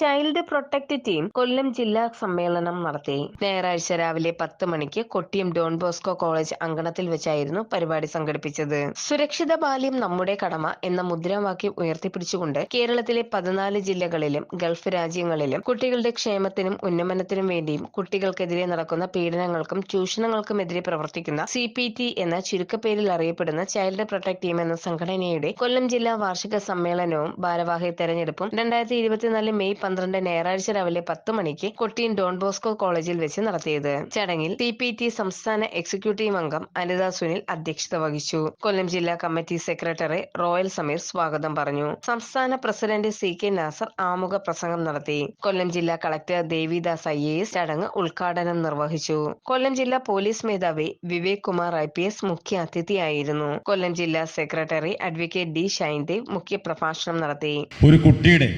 Child protect team കൊല്ലം ജില്ലാ സമ്മേളനം നടത്തി. ഞായറാഴ്ച രാവിലെ പത്ത് മണിക്ക് കൊട്ടിയം ഡോൺ ബോസ്കോ കോളേജ് അങ്കണത്തിൽ വെച്ചായിരുന്നു പരിപാടി സംഘടിപ്പിച്ചത്. സുരക്ഷിത ബാല്യം നമ്മുടെ കടമ എന്ന മുദ്രാവാക്യം ഉയർത്തിപ്പിടിച്ചുകൊണ്ട് കേരളത്തിലെ പതിനാല് ജില്ലകളിലും ഗൾഫ് രാജ്യങ്ങളിലും കുട്ടികളുടെ ക്ഷേമത്തിനും ഉന്നമനത്തിനും വേണ്ടിയും കുട്ടികൾക്കെതിരെ നടക്കുന്ന പീഡനങ്ങൾക്കും ചൂഷണങ്ങൾക്കുമെതിരെ പ്രവർത്തിക്കുന്ന സി പി ടി എന്ന ചുരുക്കപ്പേരിൽ അറിയപ്പെടുന്ന ചൈൽഡ് പ്രൊട്ടക്ട് ടീം എന്ന സംഘടനയുടെ കൊല്ലം ജില്ലാ വാർഷിക സമ്മേളനവും ഭാരവാഹി തെരഞ്ഞെടുപ്പും രണ്ടായിരത്തി ഇരുപത്തിനാല് മെയ് പന്ത്രണ്ട് ഞായറാഴ്ച രാവിലെ പത്ത് മണിക്ക് കൊട്ടിയൻ ഡോൺ ബോസ്കോ കോളേജിൽ വെച്ച് നടത്തിയത്. ചടങ്ങിൽ സി പി ടി സംസ്ഥാന എക്സിക്യൂട്ടീവ് അംഗം അനിത സുനിൽ അധ്യക്ഷത വഹിച്ചു. കൊല്ലം ജില്ലാ കമ്മിറ്റി സെക്രട്ടറി റോയൽ സമീർ സ്വാഗതം പറഞ്ഞു. സംസ്ഥാന പ്രസിഡന്റ് സി കെ നാസർ ആമുഖ പ്രസംഗം നടത്തി. കൊല്ലം ജില്ലാ collector Devidas I A S ചടങ്ങ് ഉദ്ഘാടനം നിർവഹിച്ചു. കൊല്ലം ജില്ലാ പോലീസ് മേധാവി Vivek Kumar I P S മുഖ്യ അതിഥിയായിരുന്നു കൊല്ലം ജില്ലാ സെക്രട്ടറി അഡ്വക്കേറ്റ് ഡി ഷൈൻദേവ് മുഖ്യ പ്രഭാഷണം നടത്തി. ഒരു കുട്ടിയുടെ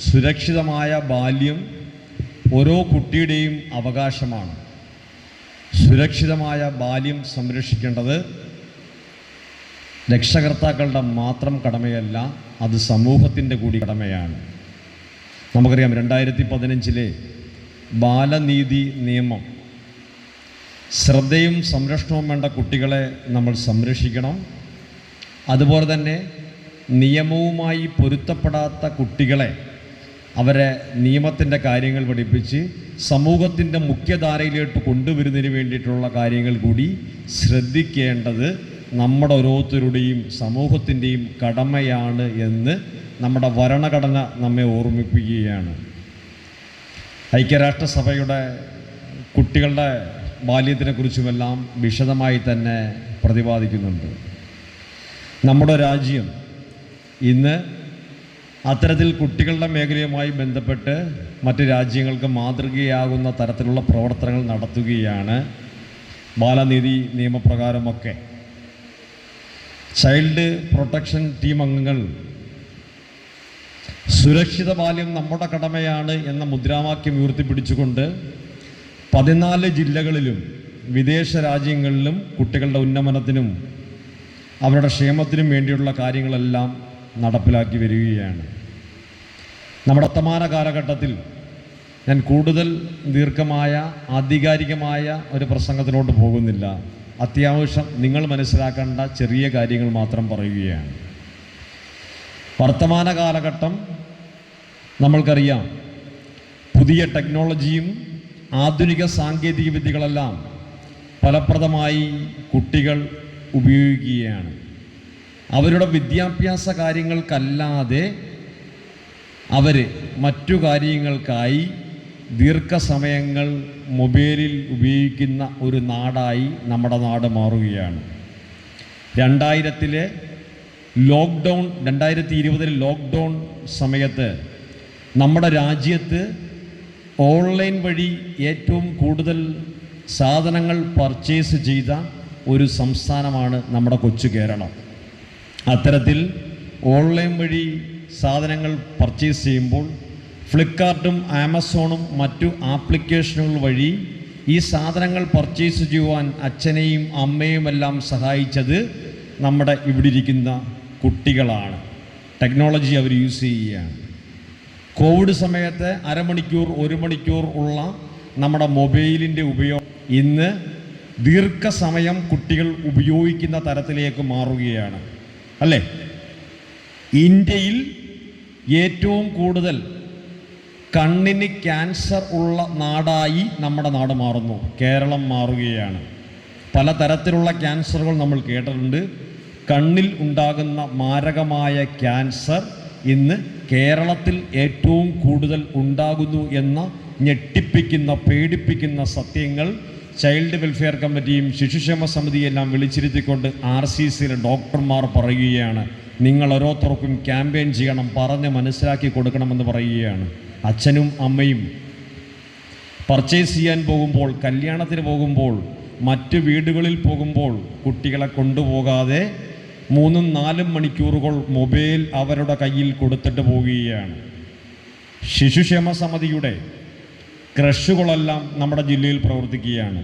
സുരക്ഷിതമായ ബാല്യം ഓരോ കുട്ടിയുടെയും അവകാശമാണ്. സുരക്ഷിതമായ ബാല്യം സംരക്ഷിക്കേണ്ടത് രക്ഷകർത്താക്കളുടെ മാത്രം കടമയല്ല അത് സമൂഹത്തിന്റെ കൂടി കടമയാണ്. നമുക്കറിയാം രണ്ടായിരത്തി പതിനഞ്ചിലെ ബാലനീതി നിയമം. ശ്രദ്ധയും സംരക്ഷണവും വേണ്ട കുട്ടികളെ നമ്മൾ സംരക്ഷിക്കണം. അതുപോലെ തന്നെ നിയമവുമായി പൊരുത്തപ്പെടാത്ത കുട്ടികളെ അവരെ നിയമത്തിന്റെ കാര്യങ്ങൾ പഠിപ്പിച്ച് സമൂഹത്തിന്റെ മുഖ്യധാരയിലോട്ട് കൊണ്ടുവരുന്നതിന് വേണ്ടിയിട്ടുള്ള കാര്യങ്ങൾ കൂടി ശ്രദ്ധിക്കേണ്ടത് നമ്മുടെ ഓരോരുത്തരുടെയും സമൂഹത്തിന്റെയും കടമയാണ് എന്ന് നമ്മുടെ ഭരണഘടന നമ്മെ ഓർമ്മിപ്പിക്കുകയാണ്. ഐക്യരാഷ്ട്രസഭയുടെ കുട്ടികളുടെ ബാല്യത്തിനെക്കുറിച്ചുമെല്ലാം വിശദമായി തന്നെ പ്രതിപാദിക്കുന്നുണ്ട്. നമ്മുടെ രാജ്യം ഇന്ന് അത്തരത്തിൽ കുട്ടികളുടെ മേഖലയുമായി ബന്ധപ്പെട്ട് മറ്റ് രാജ്യങ്ങൾക്ക് മാതൃകയാകുന്ന തരത്തിലുള്ള പ്രവർത്തനങ്ങൾ നടത്തുകയാണ് ബാലനീതി നിയമപ്രകാരമൊക്കെ. ചൈൽഡ് പ്രൊട്ടക്ഷൻ ടീം അംഗങ്ങൾ സുരക്ഷിത ബാല്യം നമ്മുടെ കടമയാണ് എന്ന മുദ്രാവാക്യം ഉയർത്തിപ്പിടിച്ചുകൊണ്ട് പതിനാല് ജില്ലകളിലും വിദേശ രാജ്യങ്ങളിലും കുട്ടികളുടെ ഉന്നമനത്തിനും അവരുടെ ക്ഷേമത്തിനും വേണ്ടിയുള്ള കാര്യങ്ങളെല്ലാം നടപ്പിലാക്കി വരികയാണ്. നമ്മുടെ വർത്തമാന കാലഘട്ടത്തിൽ ഞാൻ കൂടുതൽ ദീർഘമായ ആധികാരികമായ ഒരു പ്രസംഗത്തിലോട്ട് പോകുന്നില്ല. അത്യാവശ്യം നിങ്ങൾ മനസ്സിലാക്കേണ്ട ചെറിയ കാര്യങ്ങൾ മാത്രം പറയുകയാണ്. വർത്തമാന കാലഘട്ടം നമ്മൾക്കറിയാം. പുതിയ ടെക്നോളജിയും ആധുനിക സാങ്കേതിക വിദ്യകളെല്ലാം ഫലപ്രദമായി കുട്ടികൾ ഉപയോഗിക്കുകയാണ്. അവരുടെ വിദ്യാഭ്യാസ കാര്യങ്ങൾക്കല്ലാതെ അവർ മറ്റു കാര്യങ്ങൾക്കായി ദീർഘസമയങ്ങൾ മൊബൈലിൽ ഉപയോഗിക്കുന്ന ഒരു നാടായി നമ്മുടെ നാട് മാറുകയാണ്. രണ്ടായിരത്തിലെ ലോക്ക്ഡൗൺ രണ്ടായിരത്തി ഇരുപതിൽ ലോക്ക്ഡൗൺ സമയത്ത് നമ്മുടെ രാജ്യത്ത് ഓൺലൈൻ വഴി ഏറ്റവും കൂടുതൽ സാധനങ്ങൾ പർച്ചേസ് ചെയ്ത ഒരു സംസ്ഥാനമാണ് നമ്മുടെ കൊച്ചു കേരളം. അത്തരത്തിൽ ഓൺലൈൻ വഴി സാധനങ്ങൾ പർച്ചേസ് ചെയ്യുമ്പോൾ ഫ്ലിപ്കാർട്ടും ആമസോണും മറ്റു ആപ്ലിക്കേഷനുകൾ വഴി ഈ സാധനങ്ങൾ പർച്ചേസ് ചെയ്യുവാൻ അച്ഛനെയും അമ്മയുമെല്ലാം സഹായിച്ചത് നമ്മുടെ ഇവിടെ ഇരിക്കുന്ന കുട്ടികളാണ്. ടെക്നോളജി അവർ യൂസ് ചെയ്യുകയാണ്. കോവിഡ് സമയത്ത് അരമണിക്കൂർ ഒരു മണിക്കൂർ ഉള്ള നമ്മുടെ മൊബൈലിന്റെ ഉപയോഗം ഇന്ന് ദീർഘസമയം കുട്ടികൾ ഉപയോഗിക്കുന്ന തരത്തിലേക്ക് മാറുകയാണ്. അല്ലേ? ഇന്ത്യയിൽ ഏറ്റവും കൂടുതൽ കണ്ണിന് ക്യാൻസർ ഉള്ള നാടായി നമ്മുടെ നാട് മാറുന്നു. കേരളം മാറുകയാണ്. പലതരത്തിലുള്ള ക്യാൻസറുകൾ നമ്മൾ കേട്ടിട്ടുണ്ട്. കണ്ണിൽ ഉണ്ടാകുന്ന മാരകമായ ക്യാൻസർ ഇന്ന് കേരളത്തിൽ ഏറ്റവും കൂടുതൽ ഉണ്ടാകുന്നു എന്ന ഞെട്ടിപ്പിക്കുന്ന പേടിപ്പിക്കുന്ന സത്യങ്ങൾ ചൈൽഡ് വെൽഫെയർ കമ്മിറ്റിയും ശിശുക്ഷേമ സമിതിയെല്ലാം വിളിച്ചിരുത്തിക്കൊണ്ട് ആർ സി സിയിലെ ഡോക്ടർമാർ പറയുകയാണ്. നിങ്ങൾ ഓരോരുത്തർക്കും ക്യാമ്പയിൻ ചെയ്യണം പറഞ്ഞ് മനസ്സിലാക്കി കൊടുക്കണമെന്ന് പറയുകയാണ്. അച്ഛനും അമ്മയും പർച്ചേസ് ചെയ്യാൻ പോകുമ്പോൾ കല്യാണത്തിന് പോകുമ്പോൾ മറ്റ് വീടുകളിൽ പോകുമ്പോൾ കുട്ടികളെ കൊണ്ടുപോകാതെ മൂന്നും നാലും മണിക്കൂറുകൾ മൊബൈൽ അവരുടെ കയ്യിൽ കൊടുത്തിട്ട് പോവുകയാണ്. ശിശുക്ഷേമ സമിതിയുടെ ക്രഷുകളെല്ലാം നമ്മുടെ ജില്ലയിൽ പ്രവർത്തിക്കുകയാണ്.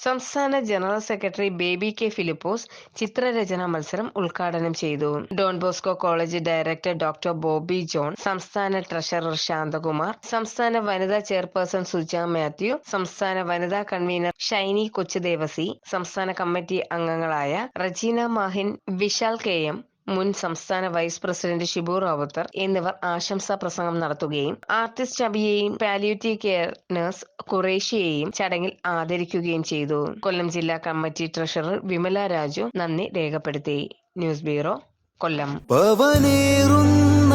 സംസ്ഥാന general secretary Baby K Philipose ചിത്രരചന മത്സരം ഉദ്ഘാടനം ചെയ്തു. Don Bosco college director doctor Bobby John സംസ്ഥാന ട്രഷറർ ശാന്തകുമാർ സംസ്ഥാന വനിതാ ചെയർപേഴ്സൺ സുജ മാത്യു സംസ്ഥാന വനിതാ കൺവീനർ ഷൈനി കൊച്ചുദേവസി സംസ്ഥാന കമ്മിറ്റി അംഗങ്ങളായ റജീന മാഹിൻ വിശാൽ കെ എം മുൻ സംസ്ഥാന വൈസ് പ്രസിഡന്റ് ഷിബു റാവുത്തർ എന്നിവർ ആശംസാ പ്രസംഗം നടത്തുകയും ആർട്ടിസ്റ്റ് അബിയെയും പാലിയേറ്റീവ് കെയർ നഴ്സ് ഖുറേഷിയെയും ചടങ്ങിൽ ആദരിക്കുകയും ചെയ്തു. കൊല്ലം ജില്ലാ കമ്മിറ്റി ട്രഷറർ വിമല രാജു നന്ദി രേഖപ്പെടുത്തി. News bureau Kollam. പവനേറുന്ന